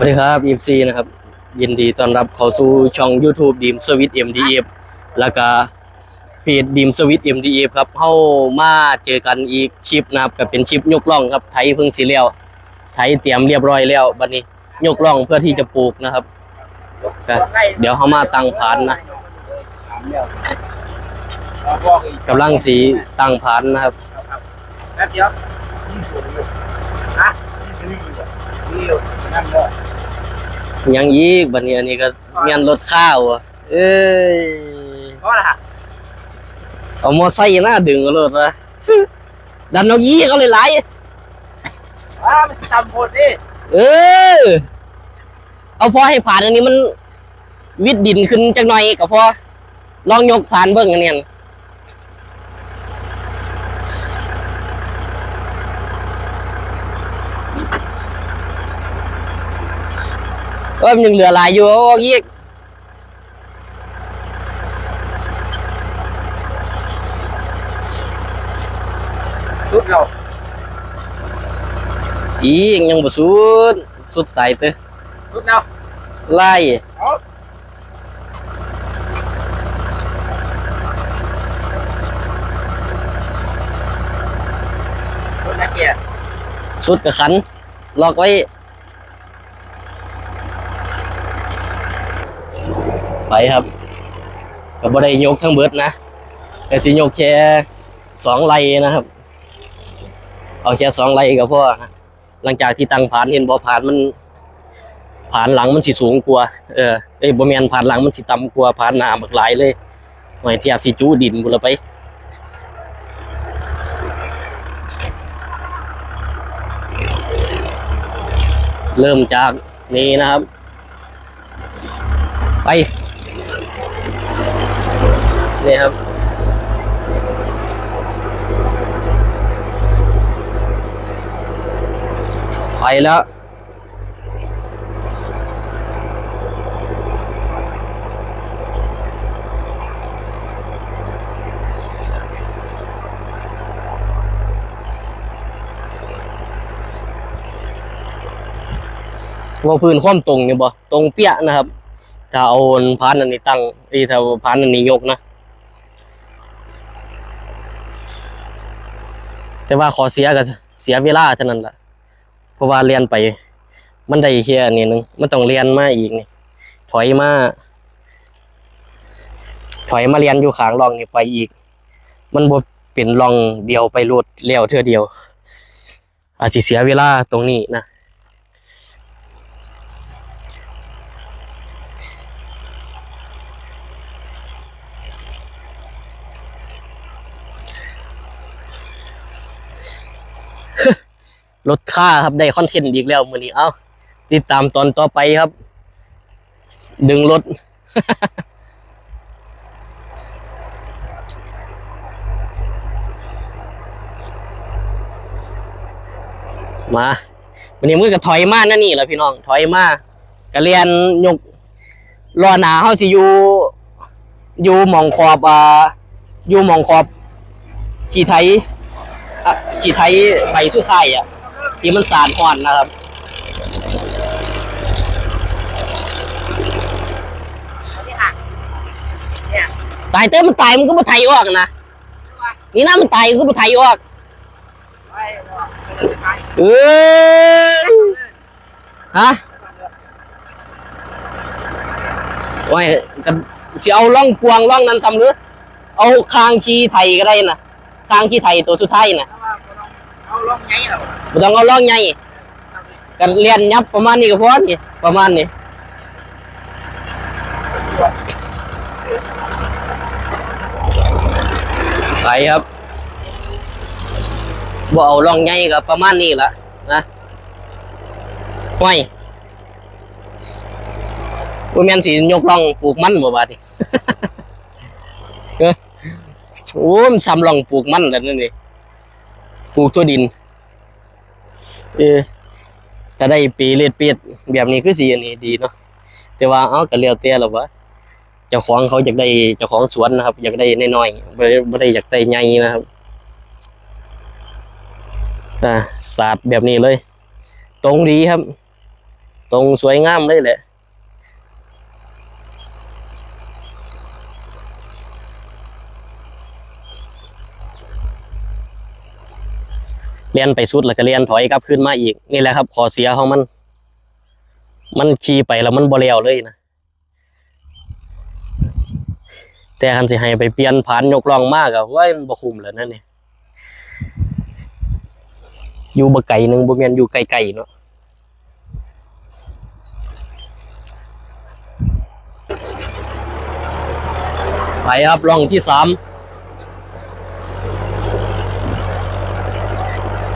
สวัสดีครับ EFC นะครับ ยินดีต้อนรับเข้าสู่ช่อง YouTube ดีมสวิต MDF แล้วก็เพจดีมสวิต MDF ครับเข้ามาเจอกันอีกชิปนะครับก็เป็นชิปยกล่องครับไถเพึ่งสีแล้วไถเตรียมเรียบร้อยแล้วบัดนี้ยกล่องเพื่อที่จะปลูกนะครับก็เดี๋ยวเข้ามาตั้งผานนะกำลังสีตั้งผานนะครับแป๊บเดียวยี่สิบฮะยี่สิบนี่อ ยู่นี่อยู่นั่นก็ยังยีกบัดนี้อันนี้ก็เมียนรถข้าวอะเอ้ยเพราะอะไรฮะเอามอไซค์หน้าดึงก็รถวะดันนกยีเขาเลยหลายว้ามันทำโคตรดิเออเอาพอให้ผ่านอันนี้มัน วิดดินขึ้นจักหน่อยก็พอลองยกผ่านเบิ่งอันเนี้ เออมันยังเหลือหลายอยู่โอ้ยีกสุดเราอีกยังบ่สุดสุดตายเตอสุดเราไล่เอาสุดนักเกียร์สุดกับขันล็อกไว้ ไปครับก็บ่ได้ยกทั้งเบิดนะแต่สิยกแค่สองไลนะครับ เอาแค่สองไลก็พอนะหลังจากที่ตั้งผ่านเห็นบ่ผ่านมันผ่านหลังมันสิสูงกว่าเออเอ้บ่แมนผ่านหลังมันสิต่ำกว่าผ่านหน้าบักหลายเลยหน่อยเทียบสิจูดินพุ่นละไปเริ่มจากนี้นะครับ ไป นี่ครับ ไปแล้วว่าพื้นความตรงเนี่ยบ่ตรงเปี้ยนะครับ ถ้าเอาพานอันนี้ตั้งอ้ถ้าพานอันนี้ยกนะ แต่ว่าขอเสียก็เสียเวลาเท่านั้นล่ะเพราะว่าเรียนไป มันได้เฮียนี้นึงมันต้องเรียนมาอีกนี่ถอยมาถอยมาเรียนอยู่ข้างลองนี่ไปอีก มันบ่เป็นลองเดียวไปรวดเลี้ยวเท่าเดียว อาจจะเสียเวลาตรงนี้นะ ลดค่าครับได้คอนเทนต์อีกแล้วมือนี้เอาติดตามตอนต่อไปครับ ดึงรถมาวันนี้มือก็ถอยมานั่นนี่แหละพี่น้อง ถอยมาก็เรียนยกรอหนาเฮาสิอยู่อยู่หมองขอบอ่าอยู่หมองขอบขี่ไทยอะขี่ไทยใบทุกไทายอะ ที่มันสารอ่อนนะครับเอาที่หักเนี่ยตายเต้มันตายมันก็บ่ไทยออกนะ นี่นะมันตายมันก็บ่ไทยออกไปเดินไปเอ้ยฮะโอ้ยกันสิเอาล่องกวางล่องนั้นซ้ำหรือ เอาคางขี้ไทยก็ได้นะคางขี้ไทยตัวสุดท้ายนะ เอาลงไงเราบ่ต้องเอาล่องใหญ่กันเรียนยับประมาณนี้ก็พอนี่ประมาณนี้ไปครับบ่เอาล่องใหญ่ก็ประมาณนี้ละนะห้วยบ่แม่นสิยกล่องปลูกมันบ่บาดนี้เออโอ้มันซ้ำล่องปลูกมันแล้วนั่นนี่ปลูกทั่วดิน เออถ้าได้ปีเลียดเปียดแบบนี้คือสีอันนี้ดีเนาะแต่ว่าเอากระเลียวเตี้ยหรอวะเจ้าของเขาอยากได้เจ้าของสวนนะครับ อยากได้น้อยๆไม่ได้ไม่ได้อยากได้ใหญ่นะครับอ่าศาสตร์แบบนี้เลย ตรงดีครับ ตรงสวยงามเลยแหละ เลียนไปสุดแล้วก็เลียนถอยกลับขึ้นมาอีกนี่แหละครับขอเสียของมัน มันขี่ไปแล้วมันบ่เลียวเลยนะแต่คันสิให้ไปเปลี่ยนผ่านยกลองมากอะว่ามันบ่คุ้มแล้วนั่นนี่อยู่บ่ไกลหนึ่งบ่แม่นอยู่ไกลๆเนาะไปครับลองที่สาม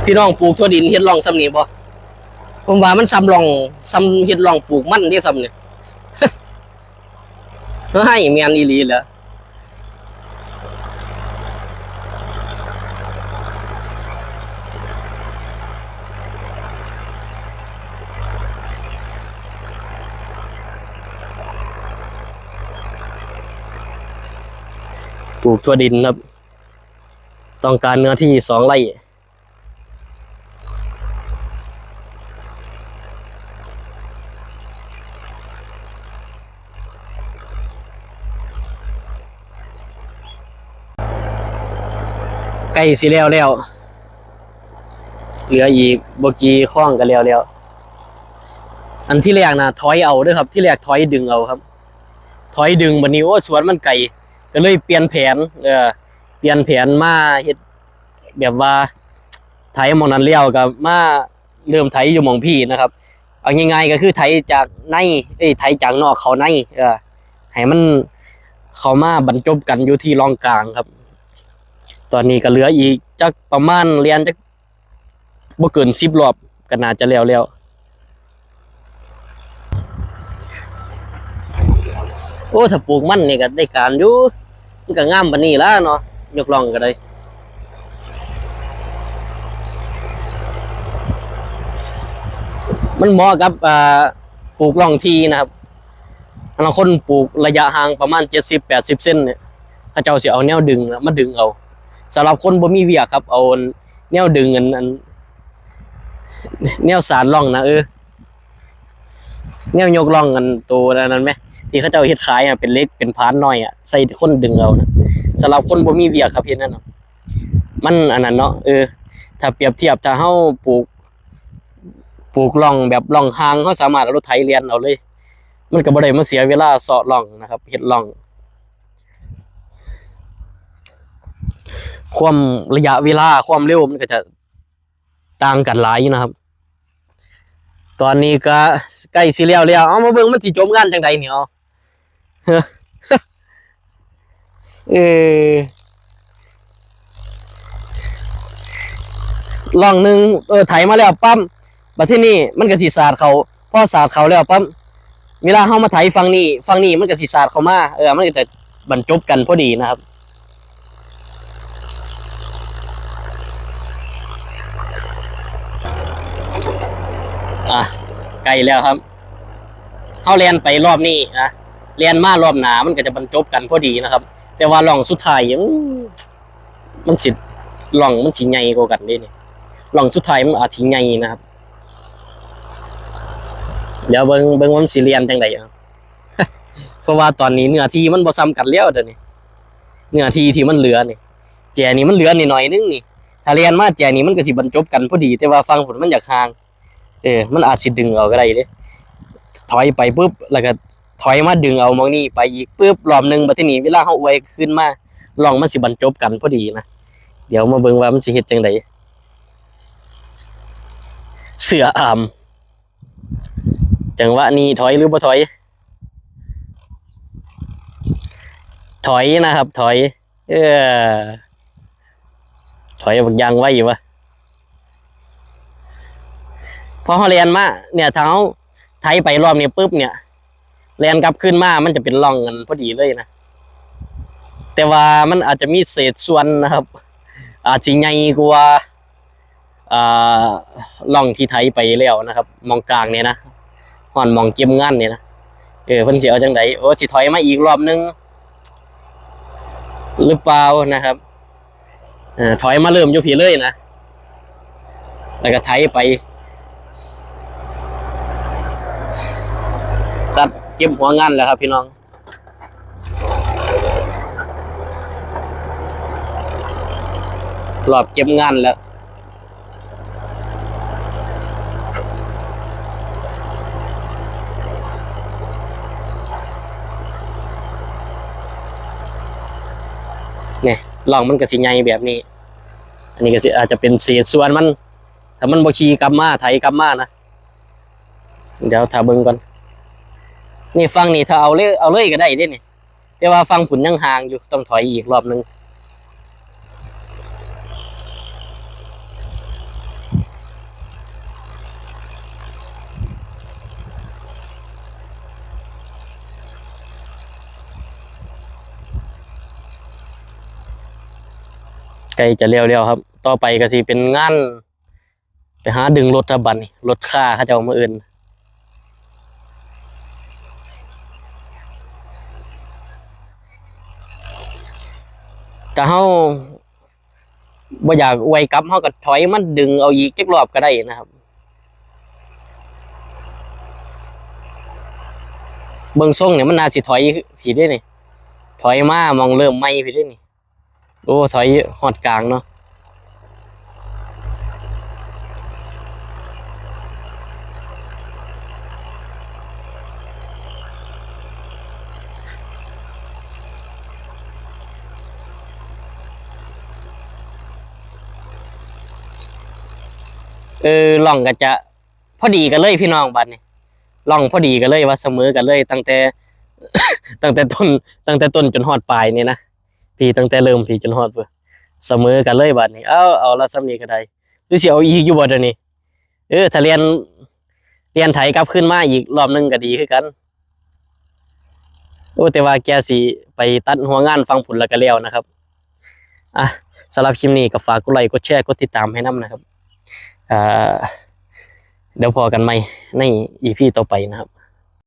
พี่น้องปลูกทั่วดินเฮ็ดล่องซ้ำนี่บ่ผมว่ามันซ้ำล่องซ้ำเฮ็ดล่องปลูกมันเด้ซ้ำเนี่ยให้แม่นอีหลีแหล้วปลูกทั่วดินครับ ต้องการเนื้อที่สองไร่ ล้สิแล้วแล้ว เหลืออีกบกีข้องกันแล้วแล้ว อันที่แรกนะถอยเอาด้วยครับ ที่แรกถอยดึงเอาครับ ถอยดึงบันนี้โอ้สวนมันไก่ก็เลยเปลี่ยนแผน เออ เปลี่ยนแผนมาเฮ็ดแบบว่าไถมองนั้นเลี้ยวกับมาเริ่มไถอยู่มองพี่นะครับเอาง่ายๆก็คือไถจากใน เอ้ยไถจากนอกเขาใน เออให้มันเข้ามาบรรจบกันอยู่ที่รองกลางครับ ตอนนี้ก็เหลืออีกจักประมาณเรียนจักบ่เกินสิบรอบก็น่าจะแล้วแล้วโอ้ถ้าปลูกมันนี่ก็ได้การอยู่มันก็งามปานนี้ล่ะเนาะยกลองก็ได้มันเหมาะกับปลูกล่องทีนะครับบางคนปลูกระยะห่างประมาณเจ็ดสิบแปดสิบเซนเนี่ยเขาเจ้าเสิเอาแนวดึงมาดึงเอา สำหรับคนบ่มีเวียครับ เอาแนวดึงอันอันแนวสารล่องนะเออแนวยกล่องกันตัวนั้นไหมที่เขาเจ้าเฮ็ดขายอะเป็นเล็กเป็นพานน้อยอะใส่คนดึงเอานะสำหรับคนบ่มีเวียครับเฮ็ดนั่นนะมันอันนั้นเนาะเออ ถ้าเปรียบเทียบถ้าเฮาปลูกปลูกล่องแบบล่องหางเขาสามารถเอารถไถเรียนเอาเลย มันก็บ่ได้มาเสียเวลาเสาะล่องนะครับเฮ็ดล่อง ความระยะเวลาความเร็วมันก็จะต่างกันหลายอยู่นะครับ ตอนนี้ก็ใกล้สิแล้วแล้วเอามาเบิ่งมันสิจมกันจังใดเนี่ยเอาเออล่องหนึ่งเออไถมาแล้วปั๊มบัดที่นี่มันก็สิสาดเขาพอสาดเขาแล้วปั๊มเวลาเฮามาไถฝั่งนี้ฝั่งนี้มันก็สิสาดเขามาเออมันก็จะบรรจบกันพอดีนะครับ อะไกลแล้วครับเฮาเรียนไปรอบนี้นะเรียนมารอบหนามันก็จะบรรจบกันพอดีนะครับ แต่ว่าล่องสุดท้ายยังมันสิล่องมันสิใหญ่กว่ากันเด้นี่ล่องสุดท้ายมันอาจสิใหญ่นะครับ เดี๋ยวเบิ่งเบิ่งว่ามันสิเรียนจังไดครับเพราะว่าตอนนี้เนื้อที่มันบ่ซ้ำกันแล้วเดี๋ยวนี้เนื้อที่ที่มันเหลือนี่แจนี่มันเหลือนิดหน่อยนึงนี่ถ้าเรียนมาแจนี่มันก็สิบรรจบกันพอดี แต่ว่าฟังผลมันอยากห่าง เออ มันอาจสิดึงเอาก็ได้เด้ถอยไปปุ๊บ แล้วก็ถอยมาดึงเอามองนี่ไปอีกปุ๊บรอบหนึงบัดทีนี้เวลาเฮาอวยขึ้นมาลองมันสิบรรจบกันพอดีนะ เดี๋ยวมาเบิ่งว่ามันสิเฮ็ดจังไดเสืออามจังหวะนี้ถอยหรือบ่ถอย ถอยนะครับ ถอย เออถอยบักยางไว้อยู่วะ พอเขาเรียนมาเนี่ยถ้าเขาไถไปรอบนี้ปุ๊บเนี่ยเรียนกลับขึ้นมามันจะเป็นร่องกันพอดีเลยนะแต่ว่ามันอาจจะมีเศษส่วนนะครับ อาจจะใหญ่กว่าอ่าร่องที่ไถไปแล้วนะครับ มองกลางเนี่ยนะห่อนมองเก็บงานเนี่ยนะเออเพิ่นสิเอาจังไดโอ้สิถอยมาอีกรอบนึงหรือเปล่านะครับอ่อถอยมาเริ่มอยู่ผีเลยนะแล้วก็ไถไป ตัดเก็บหัวงานแล้วครับพี่น้องรอบเก็บงานแล้วเนี่ยลองมันก็สิใหญ่แบบนี้ อันนี้ก็สิอาจจะเป็นเศษส่วนมัน ถ้ามันบ่ขี่กลับมาไถกลับมานะ เดี๋ยวถ้าเบิ่งก่อน นี่ฟังนี่ถ้าเอาเลยเอาเลยก็ได้เด้นี่แต่ว่าฟังผุนยังห่างอยู่ต้องถอยอีกรอบหนึงใกล้จะเร็วๆครับ ต่อไปก็สิเป็นงาน ไปหาดึงรถทบันรถค่าเขาจะเอามาเอื่น แต่เฮาบ่อยากไวกลับเฮาก็ถอยมันดึงเอาอีกจักรอบก็ได้นะครับเบิ่งทรงเนี่ยมันน่าสิถอยผิดได้นี่ถอยมามองเริ่มไม่ผิดได้นี่โอ้ถอยหอดกลางเนาะ เออล่องก็จะพอดีกันเลยพี่น้องบัดนี้ล่องพอดีกันเลยว่าเสมอกันเลย ตั้งแต่ ตั้งแต่ต้น ตั้งแต่ต้นจนฮอดปลายนี่นะพี่ตั้งแต่เริ่มพี่จนฮอดเพื่อเสมอกันเลยบัดนี้เอาเอาละซ้ำนี้ก็ได้หรือสิเอาอีกอยู่บ่เดี๋ยวนี้เออถ้าเรียนเรียนไถกลับขึ้นมาอีกรอบหนึงก็ดีคือกันโอ้แต่ว่าแกสิไปตัดหัวงานฟังผลแล้วก็แล้วนะครับ อะสำหรับคลิปนี้ก็ฝากกดไลค์กดแชร์กดติดตามให้นํนะครับ เดี๋ยวพอกันไหมในอีพีต่อไปนะครับ